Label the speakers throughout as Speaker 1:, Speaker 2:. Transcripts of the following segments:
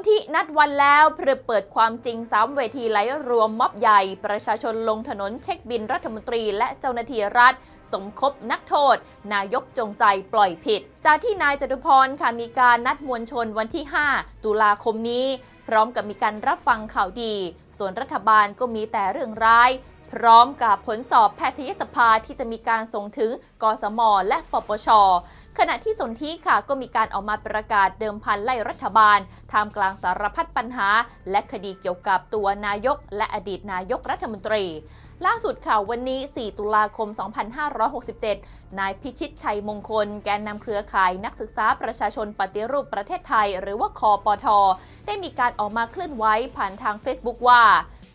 Speaker 1: นที่นัดวันแล้วเพื่อเปิดความจริงสามเวทีไหลรวมม็อบใหญ่ ประชาชนลงถนนเช็คบินรัฐมนตรีและเจ้าหน้าที่รัฐ สมคบนักโทษ นายกจงใจปล่อยผิด จากที่นายจตุพรค่ะมีการนัดมวลชนวันที่ 5 ตุลาคมนี้ พร้อมกับมีการรับฟังข่าวดี ส่วนรัฐบาลก็มีแต่เรื่องร้าย พร้อมกับผลสอบแพทยสภาที่จะมีการส่งถึงกสมและปปช ขณะที่สนธิค่ะก็มีการออกมาประกาศเดิมพันไล่รัฐบาลท่ามกลางสารพัดปัญหา และคดีเกี่ยวกับตัวนายก และอดีตนายกรัฐมนตรีล่าสุดข่าววันนี้ 4 ตุลาคม 2567 นายพิชิตชัยมงคล แกนนำเครือข่ายนักศึกษาประชาชนปฏิรูปประเทศไทย หรือว่าคอปท ได้มีการออกมาเคลื่อนไหวผ่านทาง Facebook ว่า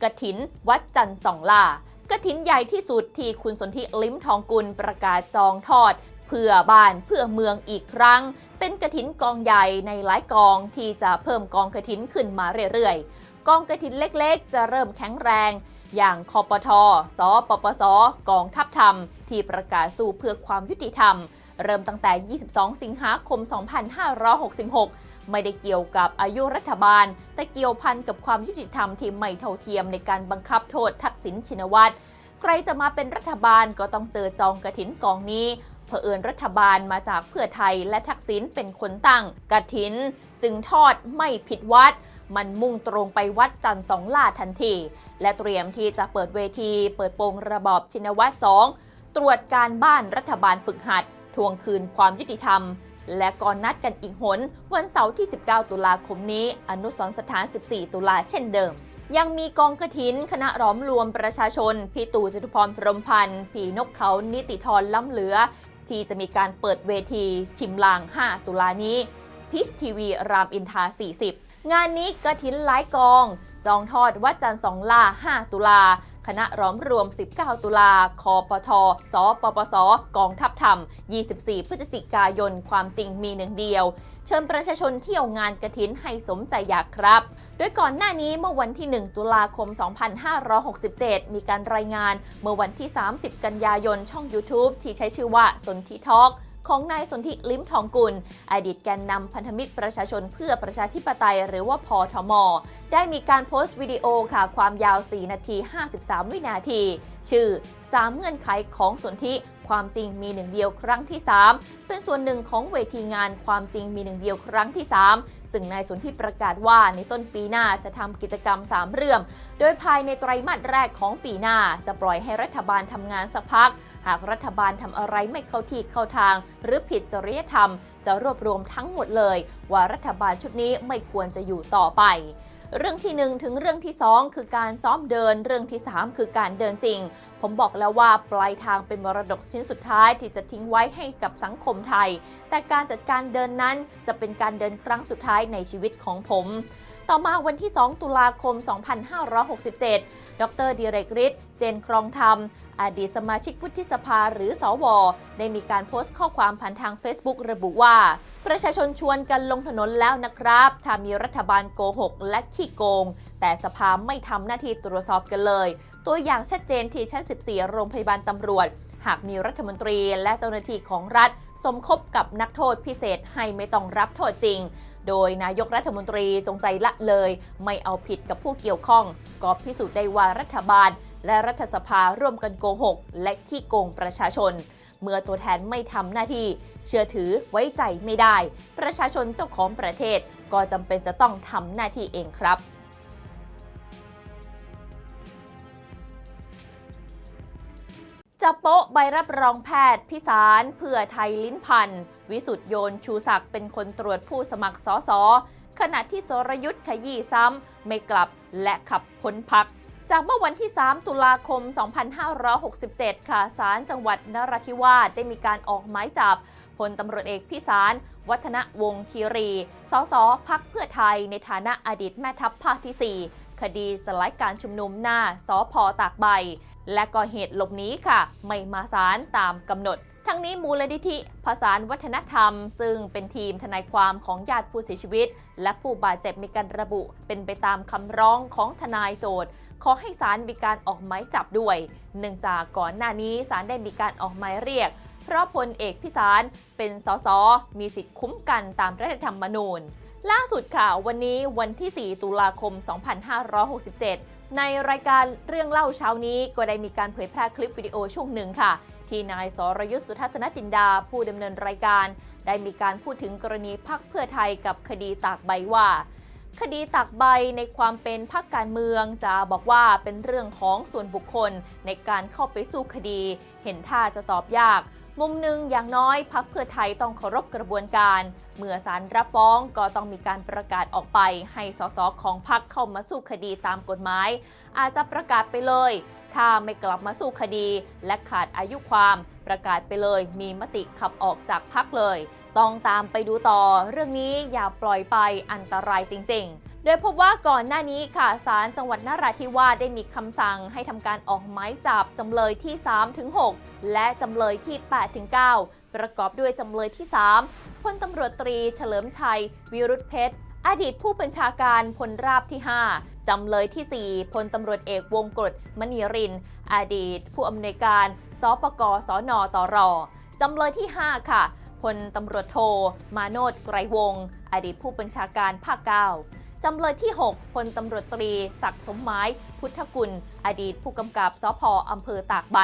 Speaker 1: กถินวัดจันทร์สองล่ากถินใหญ่ที่สุดที่คุณสนธิลิ้มทองกุลประกาศจองทอด เพื่อบ้านเพื่อเมืองอีกครั้ง เป็นกระถินกองใหญ่ในหลายกองที่จะเพิ่มกองกระถินขึ้นมาเรื่อยๆ กองกระถินเล็กๆ จะเริ่มแข็งแรง อย่างคอปทสปปส กองทัพธรรม ที่ประกาศสู้เพื่อความยุติธรรม เริ่มตั้งแต่ 22 สิงหาคม 2566 ไม่ได้เกี่ยวกับอายุรัฐบาล แต่เกี่ยวพันกับความยุติธรรมที่ไม่เท่าเทียมในการบังคับโทษทักษิณชินวัตรใครจะมาเป็นรัฐบาลก็ต้องเจอจองกระถินกองนี้ เผอิญรัฐบาลมาจากเพื่อไทยและทักษิณเป็นคนตั้งกระถิน จึงทอดไม่ผิดวัด มันมุ่งตรงไปวัดจันทร์สองล่าทันที และเตรียมที่จะเปิดเวที เปิดโปงระบอบชินวัตรสองตรวจการบ้านรัฐบาลฝึกหัด ทวงคืนความยุติธรรม และก่อนนัดกันอีกหน วันเสาร์ที่ 19 ตุลาคมนี้ อนุสรสถาน 14 ตุลาเช่นเดิมยังมีกองกระถิน คณะร้อมรวมประชาชน พี่ตู่จตุพรพรมพันธ์ผีนกเขานิติธรล้ำเหลือ ที่จะมีการเปิดเวทีชิมลาง 5 ตุลานี้พิชทีวีรามอินทรา40 งานนี้กระถินหลายกอง จองทอดวัดจันทร์สองล่า 5 ตุลา คณะร้อมรวม 19 ตุลา คอปท สปปส กองทัพธรรม 24 พฤศจิกายน ความจริงมีหนึ่งเดียว เชิญประชาชนเที่ยวงานกระถินให้สมใจอยากครับ โดยก่อนหน้านี้เมื่อวันที่ 1 ตุลาคม 2567 มีการรายงานเมื่อวันที่ 30 กันยายนช่อง YouTube ที่ใช้ชื่อว่าสนทิทอก ของนายสนธิลิ้มทองกุล อดีตแกนนำพันธมิตรประชาชนเพื่อประชาธิปไตยหรือว่าพอทม ได้มีการโพสต์วิดีโอค่ะความยาว 4 นาที 53 วินาที ชื่อ 3 เงื่อนไขของสนธิความจริงมีหนึ่งเดียวครั้งที่ 3 เป็นส่วนหนึ่งของเวทีงานความจริงมีหนึ่งเดียวครั้งที่ 3 ซึ่งนายสนธิประกาศว่าในต้นปีหน้าจะทำกิจกรรม 3 เรื่อง โดยภายในไตรมาสแรกของปีหน้าจะปล่อยให้รัฐบาลทำงานสักพัก หากรัฐบาลทำอะไรไม่เข้าที่เข้าทาง หรือผิดจริยธรรม จะรวบรวมทั้งหมดเลย ว่ารัฐบาลชุดนี้ไม่ควรจะอยู่ต่อไปเรื่องที่ 1 ถึงเรื่องที่ 2 คือการซ้อมเดิน เรื่องที่ 3 คือการเดินจริง ผมบอกแล้วว่าปลายทางเป็นมรดกชิ้นสุดท้ายที่จะทิ้งไว้ให้กับสังคมไทย แต่การจัดการเดินนั้นจะเป็นการเดินครั้งสุดท้ายในชีวิตของผม ต่อมาวันที่ 2 ตุลาคม 2567 ดรดิเรกฤทธิ์เจนครองธรรม อดีตสมาชิกวุฒิสภาหรือสอวได้มีการโพสต์ข้อความผ่านทาง Facebook ระบุว่า ประชาชนชวนกันลงถนนแล้วนะครับ ถ้ามีรัฐบาลโกหกและขี้โกง แต่สภาไม่ทำหน้าที่ตรวจสอบกันเลย ตัวอย่างชัดเจนที่ชั้น 14 โรงพยาบาลตำรวจ หากมีรัฐมนตรีและเจ้าหน้าที่ของรัฐ สมคบกับนักโทษพิเศษให้ไม่ต้องรับโทษจริง โดยนายกรัฐมนตรีจงใจละเลย ไม่เอาผิดกับผู้เกี่ยวข้อง ก็พิสูจน์ได้ว่ารัฐบาล และรัฐสภาร่วมกันโกหก และขี้โกงประชาชน เมื่อตัวแทนไม่ทำหน้าที่ เชื่อถือไว้ใจไม่ได้ ประชาชนเจ้าของประเทศ ก็จำเป็นจะต้องทำหน้าที่เองครับ จะโป๊ะใบรับรองแพทย์พิสารเพื่อไทยลิ้นพันธ์วิสุทธ์โยนชูศักดิ์เป็นคนตรวจผู้สมัครสอสอขณะที่สรยุทธ์ขยี้ซ้ำไม่กลับและขับพ้นพัก จากเมื่อวันที่ 3 ตุลาคม 2567 ค่ะศาลจังหวัดนราธิวาสได้มีการออกหมายจับพลตำรวจเอกพิสารวัฒนวงคีรี สสพักเพื่อไทยในฐานะอดีตแม่ทัพภาคที่ 4 คดีสลายการชุมนุมหน้าสอพอตากใบ และก่อเหตุหลบหนีค่ะ ไม่มาศาลตามกำหนด ทั้งนี้มูลนิธิภาษานวัฒนธรรม ซึ่งเป็นทีมทนายความของญาติผู้เสียชีวิต และผู้บาดเจ็บมีการระบุ เป็นไปตามคำร้องของทนายโจทย์ขอให้ศาลมีการออกหมายจับด้วย เนื่องจากก่อนหน้านี้ศาลได้มีการออกหมายเรียก เพราะพลเอกพิสารเป็นสสมีสิทธิ์คุ้มกันตามรัฐธรรมนูญ ล่าสุดค่ะ วันนี้วันที่ 4 ตุลาคม 2567 ในรายการเรื่องเล่าเช้านี้ก็ได้มีการเผยแพร่คลิปวิดีโอช่วงหนึ่งค่ะ ที่นายสรยุทธสุทัศนจินดา ผู้ดำเนินรายการ ได้มีการพูดถึงกรณีพักเพื่อไทยกับคดีตากใบว่า คดีตากใบในความเป็นพักการเมืองจะบอกว่าเป็นเรื่องของส่วนบุคคลในการเข้าไปสู้คดี เห็นท่าจะตอบยาก มุมหนึ่งอย่างน้อยพักเพื่อไทยต้องเคารพกระบวนการ เมื่อศาลรับฟ้องก็ต้องมีการประกาศออกไป ให้สสของพักเข้ามาสู้คดีตามกฎหมาย อาจจะประกาศไปเลย ถ้าไม่กลับมาสู้คดี และขาดอายุความประกาศไปเลย มีมติขับออกจากพักเลย ต้องตามไปดูต่อ เรื่องนี้อย่าปล่อยไปอันตรายจริง ๆ โดยพบว่าก่อนหน้านี้ค่ะศาลจังหวัดนราธิวาสได้มีคำสั่งให้ทำการออกหมายจับจำเลยที่ 3-6 และจำเลยที่8-9 ประกอบด้วยจำเลยที่ 3พลตำรวจตรีเฉลิมชัย วิรุธเพชรอดีตผู้บัญชาการพลราบที่ 5 จำเลยที่ 4พลตำรวจเอกวงกฎมณีริน อดีตผู้อำนวยการสปกสนตรจำเลยที่ 5 ค่ะพลตำรวจโท มาโนดไกรวง อดีตผู้บัญชาการภาค9 จำเลยที่ 6พลตำรวจตรี ศักดิ์สมหมาย พุทธกุล อดีตผู้กำกับสพอำเภอตากใบ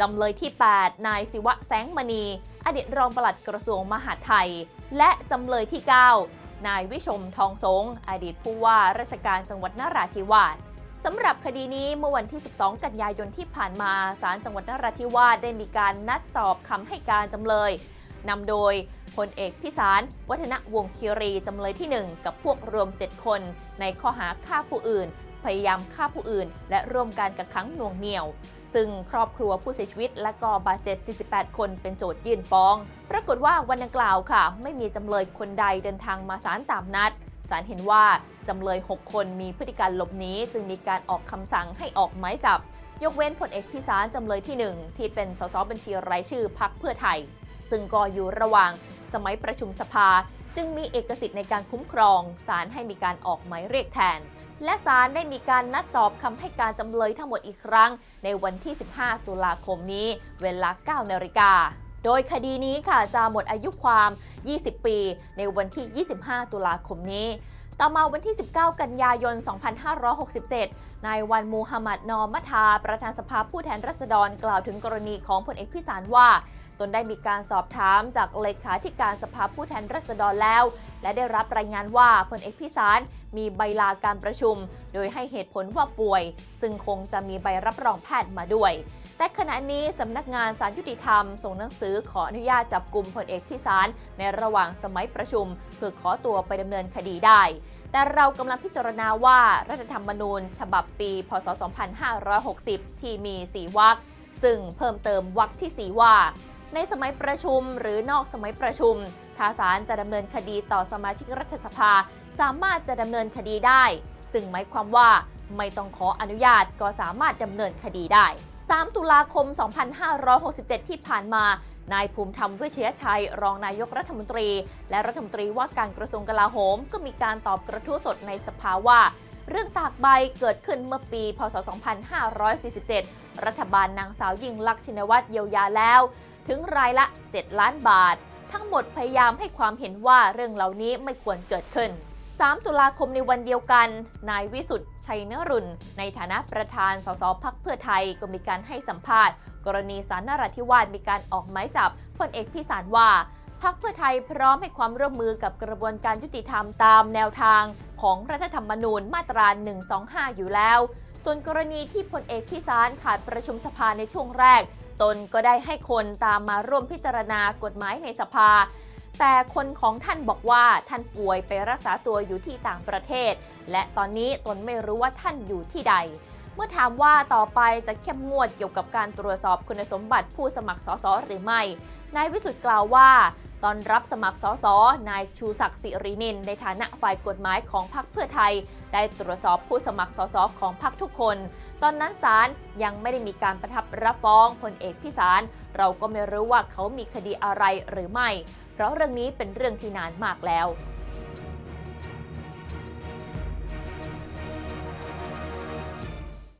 Speaker 1: จำเลยที่ 8 นายศิวะแสงมณี อดีตรองปลัดกระทรวงมหาดไทย และจำเลยที่ 9 นายวิชมทองสง อดีตผู้ว่าราชการจังหวัดนราธิวาสสำหรับคดีนี้เมื่อวันที่ 12 กันยายนที่ผ่านมาศาลจังหวัดนราธิวาสได้มีการนัดสอบคำให้การจำเลย นำโดยพลเอกพิสาร วัฒนวงคีรีจำเลยที่ 1 กับพวกรวม 7 คน ในข้อหาฆ่าผู้อื่น พยายามฆ่าผู้อื่น และร่วมการกักขังหน่วงเหนี่ยว ซึ่งครอบครัวผู้เสียชีวิตและก็บาดเจ็บ 48 คนเป็นโจทยื่นฟ้อง ปรากฏว่าวันดังกล่าวค่ะ ไม่มีจำเลยคนใดเดินทางมาศาลตามนัดศาลเห็นว่าจำเลย 6 คนมีพฤติการหลบหนีจึงมีการออกคำสั่งให้ออกหมายจับ ยกเว้นพลเอกพิสารจำเลยที่ 1 ที่เป็นสสบัญชีรายชื่อพักเพื่อไทย ซึ่งก็อยู่ระหว่างสมัยประชุมสภา จึงมีเอกสิทธิ์ในการคุ้มครองศาลให้มีการออกหมายเรียกแทน และศาลได้มีการนัดสอบคำให้การจำเลยทั้งหมดอีกครั้ง ในวันที่ 15 ตุลาคมนี้ เวลา 9 นาฬิกาโดยคดีนี้ค่ะจะหมดอายุความ 20 ปี ในวันที่ 25 ตุลาคมนี้ ต่อมาวันที่ 19 กันยายน 2567 นายวันมูฮัมหมัดนอมัทา ประธานสภาผู้แทนราษฎรกล่าวถึงกรณีของพลเอกพิสารว่า ตนได้มีการสอบถามจากเลขาธิการสภาผู้แทนราษฎรแล้ว และได้รับรายงานว่าพลเอกพิสารมีใบลาการประชุม โดยให้เหตุผลว่าป่วย ซึ่งคงจะมีใบรับรองแพทย์มาด้วย แต่ขณะนี้สำนักงานสารยุติธรรม ส่งหนังสือขออนุญาตจับกลุ่มพลเอกพิสารในระหว่างสมัยประชุม เพื่อขอตัวไปดำเนินคดีได้แต่เรากำลังพิจารณาว่ารัฐธรรมนูญ ฉบับปี พศ 2560 ที่มี 4วรรคซึ่งเพิ่มเติมวรรคที่ 4 ว่า ในสมัยประชุมหรือนอกสมัยประชุม ถ้าศาลจะดำเนินคดีต่อสมาชิกรัฐสภา สามารถจะดำเนินคดีได้ ซึ่งหมายความว่าไม่ต้องขออนุญาตก็สามารถดำเนินคดีได้ 3 ตุลาคม 2567 ที่ผ่านมา นายภูมิธรรมเวชยชัย รองนายกรัฐมนตรี และรัฐมนตรีว่าการกระทรวงกลาโหม ก็มีการตอบกระทู้สดในสภาว่า เรื่องตากใบเกิดขึ้นเมื่อปี พศ 2547 รัฐบาลนางสาวยิ่งลักษณ์ชินวัตรเยียวยาแล้ว ถึงรายละ 7 ล้านบาท ทั้งหมดพยายามให้ความเห็นว่าเรื่องเหล่านี้ไม่ควรเกิดขึ้น 3 ตุลาคมในวันเดียวกัน นายวิสุทธ์ชัยนรุนในฐานะประธานสสพักเพื่อไทยก็มีการให้สัมภาษณ์ กรณีสารนราธิวาสมีการออกหมายจับพลเอกพิสารว่า พักเพื่อไทยพร้อมให้ความร่วมมือกับกระบวนการยุติธรรมตามแนวทางของรัฐธรรมนูญมาตรา 125 อยู่แล้ว ส่วนกรณีที่พลเอกพิสารขาดประชุมสภาในช่วงแรก ตนก็ได้ให้คนตามมาร่วมพิจารณากฎหมายในสภา แต่คนของท่านบอกว่าท่านป่วยไปรักษาตัวอยู่ที่ต่างประเทศ และตอนนี้ตนไม่รู้ว่าท่านอยู่ที่ใดเมื่อถามว่าต่อไปจะเข้มงวดเกี่ยวกับการตรวจสอบคุณสมบัติผู้สมัครสสหรือไม่ นายวิสุทธ์กล่าวว่า ตอนรับสมัครสสนายชูศักดิ์สิรินิน ในฐานะฝ่ายกฎหมายของพรรคเพื่อไทย ได้ตรวจสอบผู้สมัครสสของพรรคทุกคน ตอนนั้นศาลยังไม่ได้มีการประทับรับฟ้องพลเอกพิสาร เราก็ไม่รู้ว่าเขามีคดีอะไรหรือไม่ เพราะเรื่องนี้เป็นเรื่องที่นานมากแล้ว